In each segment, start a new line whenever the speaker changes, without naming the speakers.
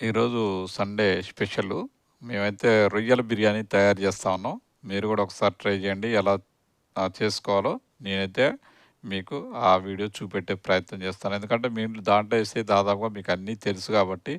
ఈరోజు Sunday special. మేమైతే రొయ్యల బిర్యానీ తయారు చేస్తా ఉన్నాం. మీరు కూడా ఒకసారి ట్రై చేయండి. ఎలా చేసుకోవాలో నేనైతే మీకు ఆ వీడియో చూపెట్టే ప్రయత్నం చేస్తాను. ఎందుకంటే మేము దాంట్లో వేస్తే దాదాపుగా మీకు అన్నీ తెలుసు కాబట్టి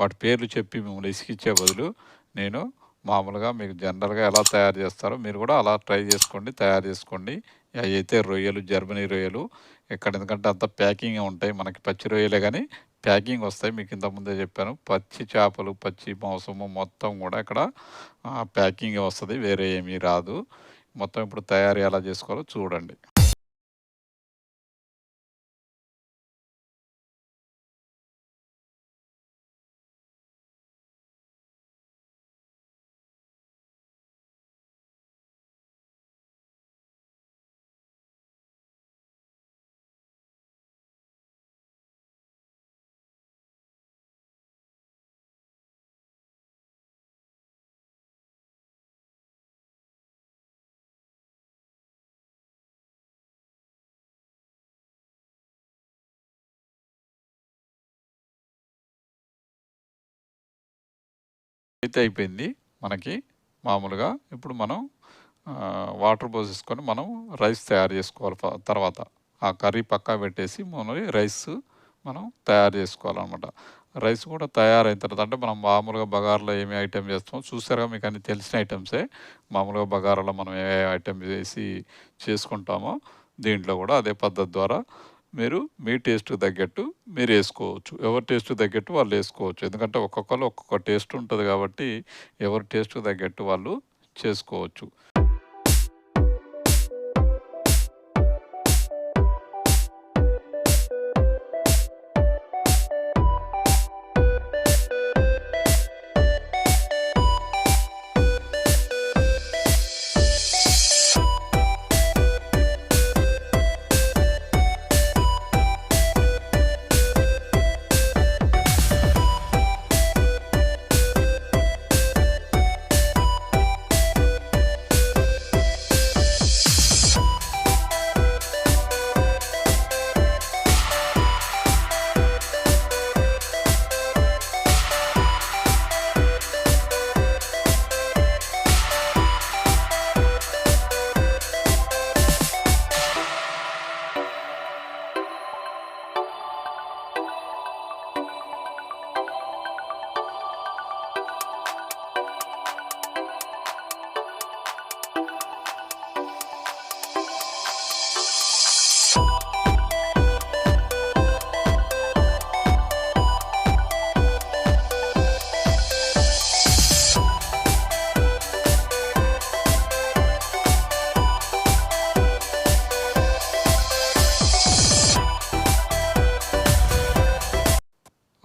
వాటి పేర్లు చెప్పి మిమ్మల్ని ఇసుకిచ్చే బదులు నేను మామూలుగా మీకు జనరల్గా ఎలా తయారు చేస్తారో మీరు కూడా అలా ట్రై చేసుకోండి తయారు చేసుకోండి. అవి అయితే రొయ్యలు జర్మనీ రొయ్యలు. ఇక్కడ ఎందుకంటే అంత ప్యాకింగ్ ఉంటాయి. మనకి పచ్చి రొయ్యలే కానీ ప్యాకింగ్ వస్తాయి మీకు ఇంతకుముందే చెప్పాను. పచ్చి చేపలు పచ్చి మాంసము మొత్తం కూడా ఇక్కడ ప్యాకింగ్ వస్తుంది. వేరే ఏమీ రాదు. మొత్తం ఇప్పుడు తయారీ ఎలా చేసుకోవాలో చూడండి. అయితే అయిపోయింది మనకి మామూలుగా. ఇప్పుడు మనం వాటర్ పోసేసుకొని మనం రైస్ తయారు చేసుకోవాలి తర్వాత. ఆ కర్రీ పక్కా పెట్టేసి మనం రైస్ మనం తయారు చేసుకోవాలన్నమాట. రైస్ కూడా తయారైన తర్వాత అంటే మనం మామూలుగా బగారాలో ఏమి ఐటెం చేస్తామో చూసారుగా మీకు అన్ని తెలిసిన ఐటమ్సే. మామూలుగా బగారాలో మనం ఏ ఐటెం వేసి చేసుకుంటామో దీంట్లో కూడా అదే పద్ధతి ద్వారా మీరు మీ టేస్ట్కి తగ్గట్టు మీరు వేసుకోవచ్చు. ఎవరి టేస్ట్కి తగ్గట్టు వాళ్ళు వేసుకోవచ్చు. ఎందుకంటే ఒక్కొక్కరు ఒక్కొక్క టేస్ట్ ఉంటుంది కాబట్టి ఎవరి టేస్ట్కి తగ్గట్టు వాళ్ళు చేసుకోవచ్చు.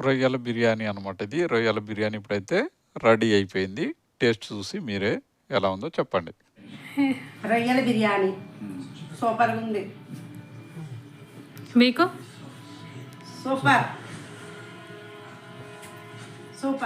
రొయ్యల బిర్యానీ అనమాట ఇది. రొయ్యల బిర్యానీ ఇప్పుడైతే రెడీ అయిపోయింది. టేస్ట్ చూసి మీరే ఎలా ఉందో చెప్పండి.
రొయ్యల బిర్యానీ. సూపర్గా ఉంది.
మీకు?
సూపర్. సూపర్.